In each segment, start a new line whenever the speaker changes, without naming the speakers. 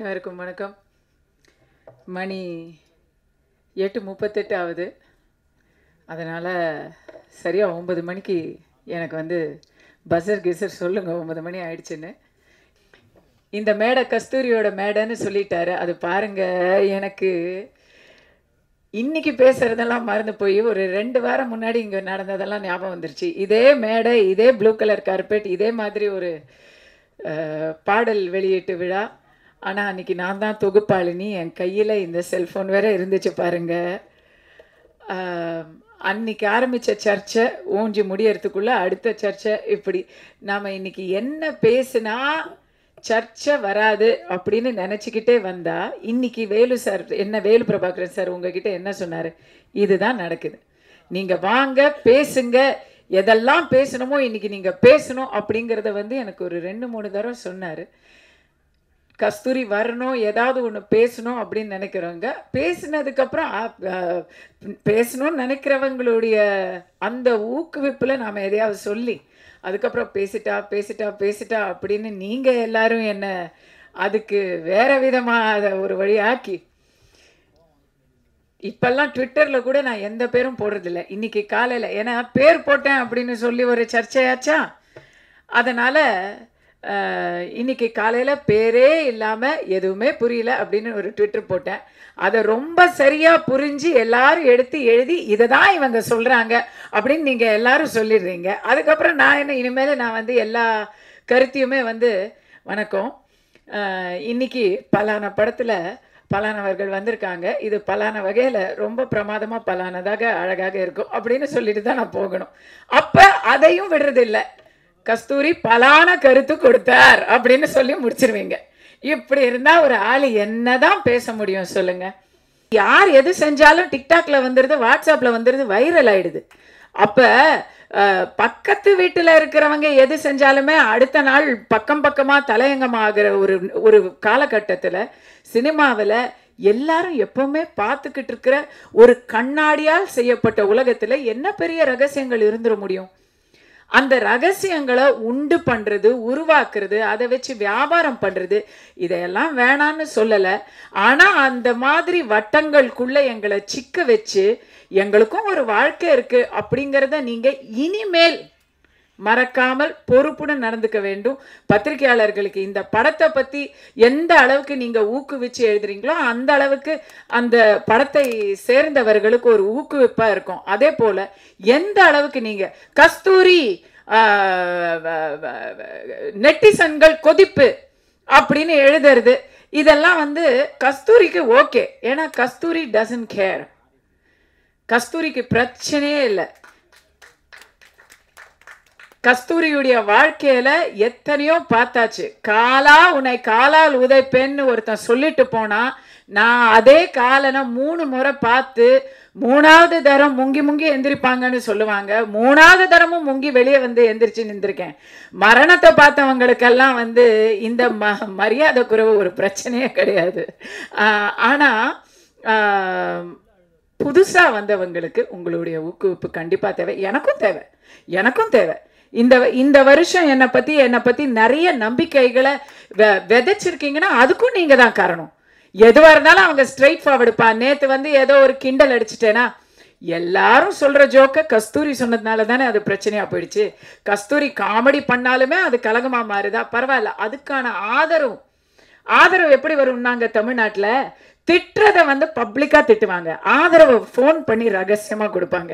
எல்லாருக்கும் வணக்கம். மணி எட்டு முப்பத்தெட்டு ஆகுது அதனால் சரியாக ஒம்பது மணிக்கு எனக்கு வந்து பஸ்ஸர் கிசர் சொல்லுங்கள் ஒம்பது மணி ஆயிடுச்சுன்னு. இந்த மேடை கஸ்தூரியோட மேடைன்னு சொல்லிட்டாரு. அது பாருங்கள் எனக்கு இன்றைக்கி பேசுகிறதெல்லாம் மறந்து போய் ஒரு ரெண்டு வாரம் முன்னாடி இங்கே நடந்ததெல்லாம் ஞாபகம் வந்துருச்சு. இதே மேடை இதே ப்ளூ கலர் கார்பெட் இதே மாதிரி ஒரு பாடல் வெளியீட்டு விழா. ஆனால் அன்னைக்கு நான் தான் தொகுப்பாளினி. என் கையில் இந்த செல்ஃபோன் வேற இருந்துச்சு பாருங்கள் அன்னைக்கு ஆரம்பித்த சர்ச்சை ஊஞ்சி முடியறதுக்குள்ளே அடுத்த சர்ச்சை இப்படி. நாம் இன்றைக்கி என்ன பேசுனா சர்ச்சை வராது அப்படின்னு நினச்சிக்கிட்டே வந்தால் இன்றைக்கி வேலு சார் என்ன வேலு பிரபாகரன் சார் உங்ககிட்ட என்ன சொன்னார்? இதுதான் நடக்குது. நீங்கள் வாங்க பேசுங்க. எதெல்லாம் பேசணுமோ இன்றைக்கி நீங்கள் பேசணும் அப்படிங்கிறத வந்து எனக்கு ஒரு ரெண்டு மூணு தடவை சொன்னார். கஸ்தூரி வரணும் ஏதாவது ஒன்று பேசணும் அப்படின்னு நினைக்கிறவங்க பேசினதுக்கப்புறம் பேசணும்னு நினைக்கிறவங்களுடைய அந்த ஊக்குவிப்பில் நாம் எதையாவது சொல்லி அதுக்கப்புறம் பேசிட்டா பேசிட்டா பேசிட்டா அப்படின்னு நீங்கள் எல்லாரும் என்ன அதுக்கு வேற விதமாக அதை ஒரு வழியாக்கி இப்பெல்லாம் ட்விட்டரில் கூட நான் எந்த பேரும் போடுறதில்ல. இன்னைக்கு காலையில் ஏன்னா பேர் போட்டேன் அப்படின்னு சொல்லி ஒரு சர்ச்சையாச்சா? அதனால் இன்னைக்கு காலையில் பேரே இல்லாமல் எதுவுமே புரியல அப்படின்னு ஒரு ட்விட்டர் போட்டேன். அதை ரொம்ப சரியாக புரிஞ்சு எல்லாரும் எடுத்து எழுதி இதை தான் இவங்க சொல்கிறாங்க அப்படின்னு நீங்கள் எல்லாரும் சொல்லிடுறீங்க. அதுக்கப்புறம் நான் என்ன இனிமேல் நான் வந்து எல்லா கருத்தையுமே வந்து வணக்கம். இன்னைக்கு பலான படத்தில் பலானவர்கள் வந்திருக்காங்க. இது பலான வகையில் ரொம்ப பிரமாதமாக பலானதாக அழகாக இருக்கும் அப்படின்னு சொல்லிட்டு தான் நான் போகணும். அப்போ அதையும் விடுறதில்ல. கஸ்தூரி பலான கருத்து கொடுத்தார் அப்படின்னு சொல்லி முடிச்சிருவீங்க. இப்படி இருந்தால் ஒரு ஆள் என்னதான் பேச முடியும் சொல்லுங்க. யார் எது செஞ்சாலும் டிக்டாக்ல வந்துடுது வாட்ஸ்அப்ல வந்துடுது வைரல் ஆயிடுது. அப்போ பக்கத்து வீட்டில் இருக்கிறவங்க எது செஞ்சாலுமே அடுத்த நாள் பக்கம் பக்கமாக தலையங்கமாகிற ஒரு ஒரு காலகட்டத்தில் சினிமாவில் எல்லாரும் எப்பவுமே பார்த்துக்கிட்டு இருக்கிற ஒரு கண்ணாடியால் செய்யப்பட்ட உலகத்தில் என்ன பெரிய ரகசியங்கள் இருந்துட முடியும்? அந்த ரகசியங்களை உண்டு பண்ணுறது உருவாக்குறது அதை வச்சு வியாபாரம் பண்ணுறது இதையெல்லாம் வேணான்னு சொல்லலை. ஆனால் அந்த மாதிரி வட்டங்களுக்குள்ளே எங்களை சிக்க வச்சு எங்களுக்கும் ஒரு வாழ்க்கை இருக்குது அப்படிங்கிறத நீங்கள் இனிமேல் மறக்காமல் பொறுப்புடன் நடந்துக்க வேண்டும். பத்திரிகையாளர்களுக்கு இந்த படத்தை பற்றி எந்த அளவுக்கு நீங்கள் ஊக்குவிச்சு எழுதுறீங்களோ அந்த அளவுக்கு அந்த படத்தை சேர்ந்தவர்களுக்கு ஒரு ஊக்குவிப்பாக இருக்கும். அதே போல் எந்த அளவுக்கு நீங்கள் கஸ்தூரி நெட்டிசன்கள் கொதிப்பு அப்படின்னு எழுதுறது இதெல்லாம் வந்து கஸ்தூரிக்கு ஓகே. ஏன்னா கஸ்தூரி டசன்ட் கேர் கஸ்தூரிக்கு பிரச்சனையே இல்லை. கஸ்தூரியுடைய வாழ்க்கையில எத்தனையோ பார்த்தாச்சு. காலா உன்னை காலால் உதைப்பேன்னு ஒருத்தன் சொல்லிட்டு போனா நான் அதே காலனை மூணு முறை பார்த்து மூணாவது தரம் முங்கி முங்கி எந்திரிப்பாங்கன்னு சொல்லுவாங்க. மூணாவது தரமும் முங்கி வெளியே வந்து எந்திரிச்சு நின்றுருக்கேன். மரணத்தை பார்த்தவங்களுக்கெல்லாம் வந்து இந்த ம மரியாதை குறைவு ஒரு பிரச்சனையே கிடையாது. ஆனால் புதுசாக வந்தவங்களுக்கு உங்களுடைய ஊக்குவிப்பு கண்டிப்பாக தேவை. எனக்கும் தேவை. எனக்கும் தேவை. இந்த இந்த வருஷம் என்னை பற்றி என்னை பற்றி நிறைய நம்பிக்கைகளை வெ விதைச்சிருக்கீங்கன்னா அதுக்கும் நீங்கள் தான் காரணம். எதுவாக இருந்தாலும் அவங்க ஸ்ட்ரைட் ஃபார்வர்டுப்பா நேற்று வந்து ஏதோ ஒரு கிண்டல் அடிச்சிட்டேனா எல்லாரும் சொல்கிற ஜோக்கை கஸ்தூரி சொன்னதுனால தானே அது பிரச்சனையாக போயிடுச்சு. கஸ்தூரி காமெடி பண்ணாலுமே அது கலகமாக மாறுதா? பரவாயில்ல. அதுக்கான ஆதரவு ஆதரவு எப்படி வரும்னாங்க தமிழ்நாட்டில்? திட்டுறத வந்து பப்ளிக்காக திட்டுவாங்க. ஆதரவை ஃபோன் பண்ணி ரகசியமாக கொடுப்பாங்க.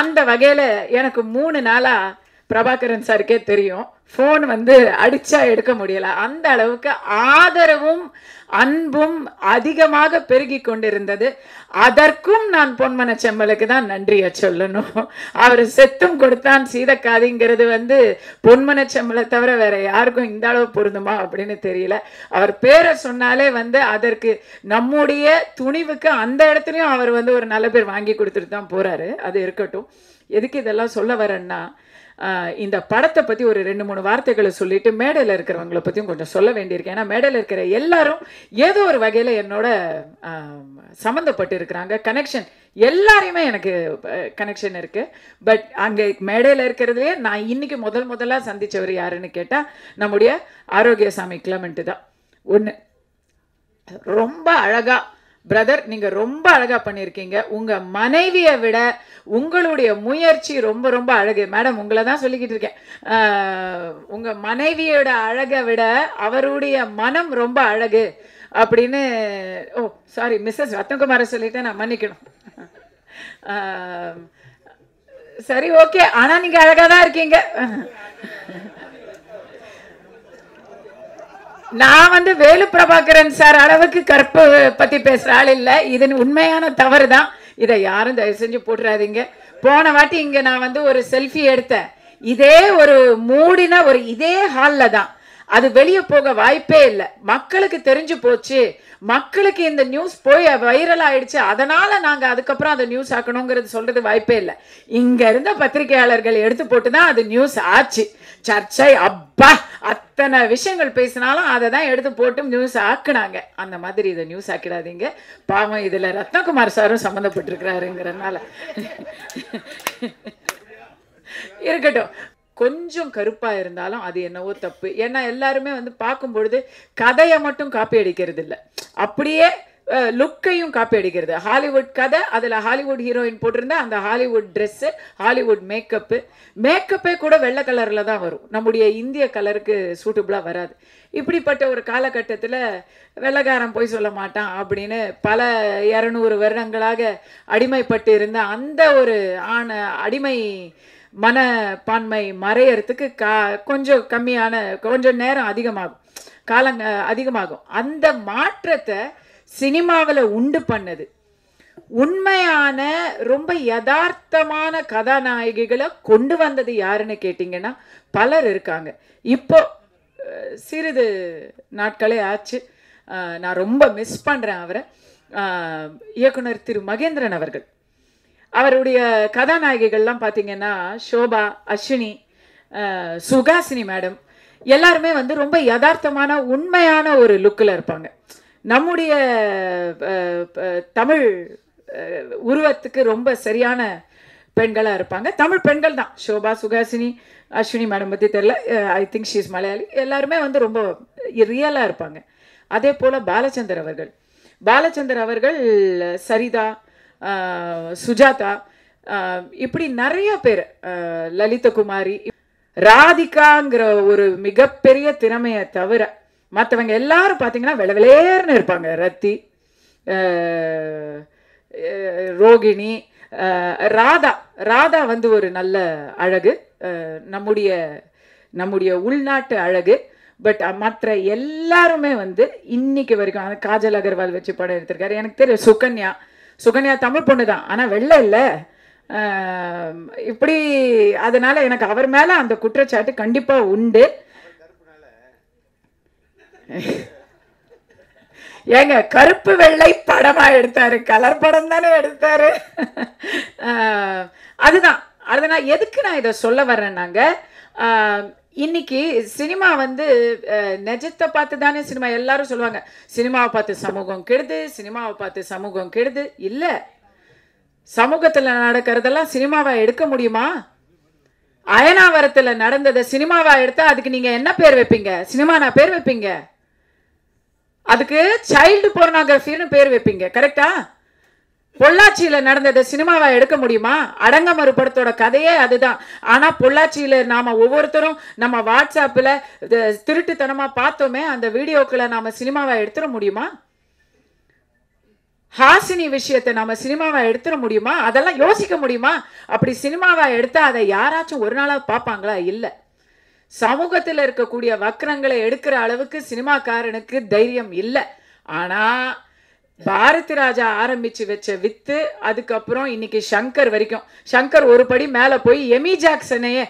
அந்த வகையில் எனக்கு மூணு நாளாக பிரபாகரன் சாருக்கே தெரியும். ஃபோன் வந்து அடித்தா எடுக்க முடியலை. அந்த அளவுக்கு ஆதரவும் அன்பும் அதிகமாக பெருகி கொண்டிருந்தது. அதற்கும் நான் பொன்மன செம்மலுக்கு தான் நன்றியை சொல்லணும். அவர் செத்தும் கொடுத்தான் சீதக்காதிங்கிறது வந்து பொன்மன செம்மலை தவிர வேற யாருக்கும் இந்த அளவு பொருந்துமா அப்படின்னு தெரியல. அவர் பேரை சொன்னாலே வந்து அதற்கு நம்முடைய துணிவுக்கு அந்த இடத்துலையும் அவர் வந்து ஒரு நல்ல பேர் வாங்கி கொடுத்துட்டு தான் போறாரு. அது இருக்கட்டும். எதுக்கு இதெல்லாம் சொல்ல வரேன்னா இந்த படத்தை பற்றி ஒரு ரெண்டு மூணு வார்த்தைகளை சொல்லிட்டு மேடையில் இருக்கிறவங்கள பற்றியும் கொஞ்சம் சொல்ல வேண்டியிருக்கேன் ஏன்னா மேடையில் இருக்கிற எல்லாரும் ஏதோ ஒரு வகையில் என்னோட சம்மந்தப்பட்டு இருக்கிறாங்க. கனெக்ஷன் எல்லாரையுமே எனக்கு கனெக்ஷன் இருக்குது பட் அங்கே மேடையில் இருக்கிறதுலே நான் இன்னைக்கு முதல் முதலாக சந்தித்தவர் யாருன்னு கேட்டால் நம்முடைய ஆரோக்கியசாமி கிளமெண்ட்டு தான். ஒன்று ரொம்ப அழகாக பிரதர் நீங்கள் ரொம்ப அழகாக பண்ணியிருக்கீங்க உங்கள் மனைவியை விட உங்களுடைய முயற்சி ரொம்ப ரொம்ப அழகு. மேடம் உங்களை தான் சொல்லிக்கிட்டு இருக்கேன். உங்கள் மனைவியோட அழகை விட அவருடைய மனம் ரொம்ப அழகு அப்படின்னு ஓ சாரி மிஸ்ஸஸ் ரத்னகுமாரை சொல்லிட்டு நான் மன்னிக்கணும். சரி ஓகே ஆனால் நீங்கள் அழகாக தான் இருக்கீங்க. நான் வந்து வேலு பிரபாகரன் சார் அளவுக்கு கற்பு பத்தி பேசுற ஆள் இல்ல. இது உண்மையான தவறு தான் இதை யாரும் தயவு செஞ்சு போட்டுறாதீங்க. போன வாட்டி இங்க நான் வந்து ஒரு செல்ஃபி எடுத்தேன். இதே ஒரு மூடின ஒரு இதே ஹால்ல தான். அது வெளியே போக வாய்ப்பே இல்லை. மக்களுக்கு தெரிஞ்சு போச்சு. மக்களுக்கு இந்த நியூஸ் போய் வைரல் ஆயிடுச்சு. அதனால நாங்க அதுக்கப்புறம் அதை நியூஸ் ஆக்கணுங்கிறது சொல்றது வாய்ப்பே இல்லை. இங்க இருந்த பத்திரிகையாளர்கள் எடுத்து போட்டு தான் அது நியூஸ் ஆச்சு. சர்ச்சை அப்பா! அத்தனை விஷயங்கள் பேசினாலும் அதை தான் எடுத்து போட்டு நியூஸ் ஆக்குனாங்க. அந்த மாதிரி இதை நியூஸ் ஆக்கிடாதீங்க. பாவம் இதில் ரத்னகுமார் சாரும் சம்மந்தப்பட்டிருக்கிறாருங்கிறனால இருக்கட்டும். கொஞ்சம் கருப்பாக இருந்தாலும் அது என்னவோ தப்பு. ஏன்னா எல்லாருமே வந்து பார்க்கும் பொழுது கதையை மட்டும் காப்பி அடிக்கிறது இல்லை அப்படியே லுக்கையும் காப்பி அடிக்கிறது ஹாலிவுட் கதை அதில் ஹாலிவுட் ஹீரோயின் போட்டிருந்தா அந்த ஹாலிவுட் ட்ரெஸ்ஸு ஹாலிவுட் மேக்கப்பு மேக்கப்பே கூட வெள்ளை கலரில் தான் வரும். நம்முடைய இந்திய கலருக்கு சூட்டபுளாக வராது. இப்படிப்பட்ட ஒரு காலகட்டத்தில் வெள்ளைக்காரன் போய் சொல்ல மாட்டான் அப்படின்னு பல இரநூறு வருடங்களாக அடிமைப்பட்டு இருந்த அந்த ஒரு ஆண அடிமை மனப்பான்மை மறையறதுக்கு கா கொஞ்சம் கம்மியான கொஞ்சம் நேரம் அதிகமாகும். காலங்க அதிகமாகும். அந்த மாற்றத்தை சினிமாவில் உண்டு பண்ணது. உண்மையான ரொம்ப யதார்த்தமான கதாநாயகிகளை கொண்டு வந்தது யாருன்னு கேட்டிங்கன்னா பலர் இருக்காங்க. இப்போ சிறிது நாட்களே ஆச்சு. நான் ரொம்ப மிஸ் பண்ணுறேன் அவரை. இயக்குனர் திரு மகேந்திரன் அவர்கள். அவருடைய கதாநாயகிகள்லாம் பார்த்தீங்கன்னா ஷோபா அஸ்வினி சுகாசினி மேடம். எல்லாருமே வந்து ரொம்ப யதார்த்தமான உண்மையான ஒரு லுக்கில் இருப்பாங்க. நம்முடைய தமிழ் உருவத்துக்கு ரொம்ப சரியான பெண்களாக இருப்பாங்க. தமிழ் பெண்கள் தான். ஷோபா சுகாசினி அஸ்வினி மேடம் பற்றி தெரில ஐ திங்க் ஷீஸ் மலையாளி எல்லாருமே வந்து ரொம்ப ரியலாக இருப்பாங்க. அதே போல் பாலச்சந்தர் அவர்கள். பாலச்சந்தர் அவர்கள் சரிதா சுஜாதா இப்படி நிறைய பேர் லலிதகுமாரி ராதிகாங்கிற ஒரு மிகப்பெரிய திறமையை தவிர மற்றவங்க எல்லாரும் பார்த்தீங்கன்னா வெள இருப்பாங்க. ரத்தி ரோகிணி ராதா. ராதா வந்து ஒரு நல்ல அழகு. நம்முடைய நம்முடைய உள்நாட்டு அழகு. பட் மற்ற எல்லாருமே வந்து இன்னைக்கு வரைக்கும் அந்த காஜல் அகர்வால் வச்சு படம் எடுத்திருக்காரு. எனக்கு தெரியும் சுகன்யா. சுகன்யா தமிழ் பொண்ணு தான். ஆனால் வெள்ளை இல்லை. இப்படி அதனால எனக்கு அவர் மேலே அந்த குற்றச்சாட்டு கண்டிப்பாக உண்டு. ஏங்க கருப்பு வெள்ளை படமா எடுத்தாரு. கலர் படம் தானே எடுத்தாரு. அதுதான். அதுதான் அதனால் எதுக்கு நான் இதை சொல்ல வர்றேன்னாங்க இன்னைக்கு சினிமா வந்து நெஜத்தை பார்த்து தானே சினிமா எல்லாரும் சொல்லுவாங்க. சினிமாவை பார்த்து சமூகம் கெடுது சினிமாவை பார்த்து சமூகம் கெடுது. இல்லை சமூகத்தில் நடக்கிறதெல்லாம் சினிமாவை எடுக்க முடியுமா? அயனாவரத்தில் நடந்ததை சினிமாவாக எடுத்தால் அதுக்கு நீங்கள் என்ன பேர் வைப்பீங்க? சினிமா நான் பேர் வைப்பீங்க? அதுக்கு சைல்டு போர்னோகிராஃபின்னு பேர் வைப்பீங்க கரெக்டா பொள்ளாச்சியில் நடந்ததை சினிமாவை எடுக்க முடியுமா? அடங்க மறுபடத்தோட கதையே அதுதான். ஆனால் பொள்ளாச்சியில் நாம் ஒவ்வொருத்தரும் நம்ம வாட்ஸ்அப்பில் இது பார்த்தோமே அந்த வீடியோக்களை நாம் சினிமாவை எடுத்துட முடியுமா? ஹாசினி விஷயத்தை நம்ம சினிமாவை எடுத்துட முடியுமா? அதெல்லாம் யோசிக்க முடியுமா? அப்படி சினிமாவை எடுத்தால் அதை யாராச்சும் ஒரு நாளாக பார்ப்பாங்களா? இல்லை. சமூகத்தில் இருக்கக்கூடிய வக்ரங்களை எடுக்கிற அளவுக்கு சினிமாக்காரனுக்கு தைரியம் இல்லை. ஆனால் பாரதி ராஜா ஆரம்பிச்சு வச்ச வித்து அதுக்கப்புறம் இன்னைக்கு சங்கர் வரைக்கும். சங்கர் ஒரு படி மேலே போய் எமி ஜாக்சனையே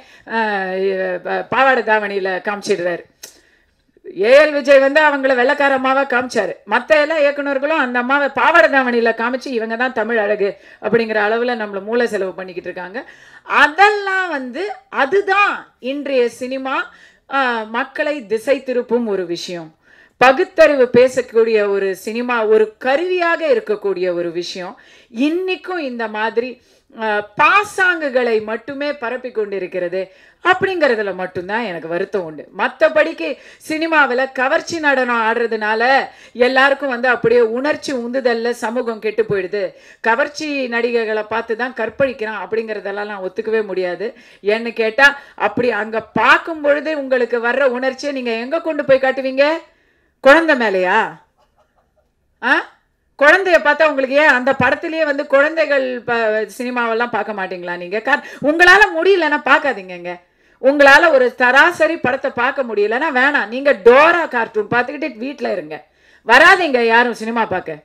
பாவாடை தாவணியில் காமிச்சிடுறாரு. ஏஎல் விஜய் வந்து அவங்கள வெள்ளக்கார அம்மாவை காமிச்சாரு. மற்ற எல்லா இயக்குனர்களும் அந்த அம்மாவை பாவாடை தாவணியில் காமிச்சு இவங்க தான் தமிழ் அழகு அப்படிங்கிற அளவில் நம்மளை மூளை செலவு பண்ணிக்கிட்டு இருக்காங்க. அதெல்லாம் வந்து அதுதான் இன்றைய சினிமா மக்களை திசை திருப்பும் ஒரு விஷயம். பகுத்தறிவு பேசக்கூடிய ஒரு சினிமா ஒரு கருவியாக இருக்கக்கூடிய ஒரு விஷயம். இன்னைக்கும் இந்த மாதிரி பாசாங்குகளை மட்டுமே பரப்பி கொண்டிருக்கிறது. அப்படிங்கிறதுல மட்டும்தான் எனக்கு வருத்தம் உண்டு. மற்றபடிக்கு சினிமாவில் கவர்ச்சி நடனம் ஆடுறதுனால எல்லாருக்கும் வந்து அப்படியே உணர்ச்சி உந்துதல்ல சமூகம் கெட்டு போயிடுது. கவர்ச்சி நடிகைகளை பார்த்து தான் கற்பழிக்கிறான் அப்படிங்கிறதெல்லாம் நான் ஒத்துக்கவே முடியாது. என்ன கேட்டால் அப்படி அங்கே பார்க்கும் பொழுது உங்களுக்கு வர்ற உணர்ச்சியை நீங்கள் எங்கே கொண்டு போய் காட்டுவீங்க? குழந்தை மேலையா? ஆ? குழந்தைய பார்த்தா உங்களுக்கு ஏன் அந்த படத்திலேயே வந்து குழந்தைகள் சினிமாவெல்லாம் பார்க்க மாட்டீங்களா நீங்கள் கார் உங்களால் முடியலன்னா பார்க்காதீங்கங்க. உங்களால் ஒரு சராசரி படத்தை பார்க்க முடியலன்னா வேணாம். நீங்கள் டோரா கார்ட்டூன் பார்த்துக்கிட்டு வீட்டில் இருங்க. வராதீங்க யாரும் சினிமா பார்க்க.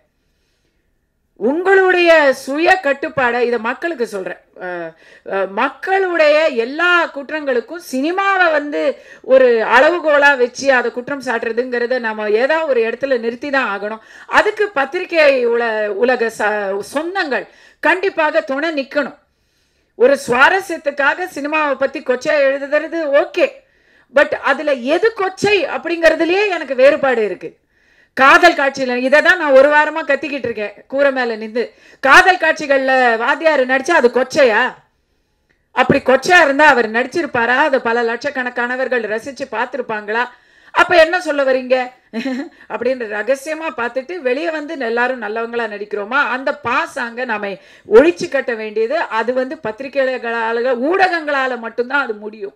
உங்களுடைய சுய கட்டுப்பாடை இதை மக்களுக்கு சொல்கிறேன் மக்களுடைய எல்லா குற்றங்களுக்கும் சினிமாவை வந்து ஒரு அளவுகோலாக வச்சு அதை குற்றம் சாட்டுறதுங்கிறத நம்ம ஏதாவது ஒரு இடத்துல நிறுத்தி தான் ஆகணும். அதுக்கு பத்திரிகை உல உலக ச சொந்தங்கள் கண்டிப்பாக துணை நிற்கணும் ஒரு சுவாரஸ்யத்துக்காக சினிமாவை பற்றி கொச்சை எழுதுறது ஓகே. பட் அதில் எது கொச்சை அப்படிங்கிறதுலேயே எனக்கு வேறுபாடு இருக்குது காதல் காட்சியில் இதை தான் நான் ஒரு வாரமாக கத்திக்கிட்டு இருக்கேன் கூரை மேலே நின்று காதல் காட்சிகளில் வாத்தியார் நடித்தா அது கொச்சையா? அப்படி கொச்சையா இருந்தால் அவர் நடிச்சிருப்பாரா? அதை பல லட்சக்கணக்கானவர்கள் ரசித்து பார்த்துருப்பாங்களா? அப்போ என்ன சொல்ல வரீங்க? அப்படின்ற ரகசியமாக பார்த்துட்டு வெளியே வந்து எல்லாரும் நல்லவங்களா நடிக்கிறோமா? அந்த பாசாங்க நாம் ஒழிச்சு கட்ட வேண்டியது அது வந்து பத்திரிகைகளால் ஊடகங்களால் மட்டும்தான் அது முடியும்.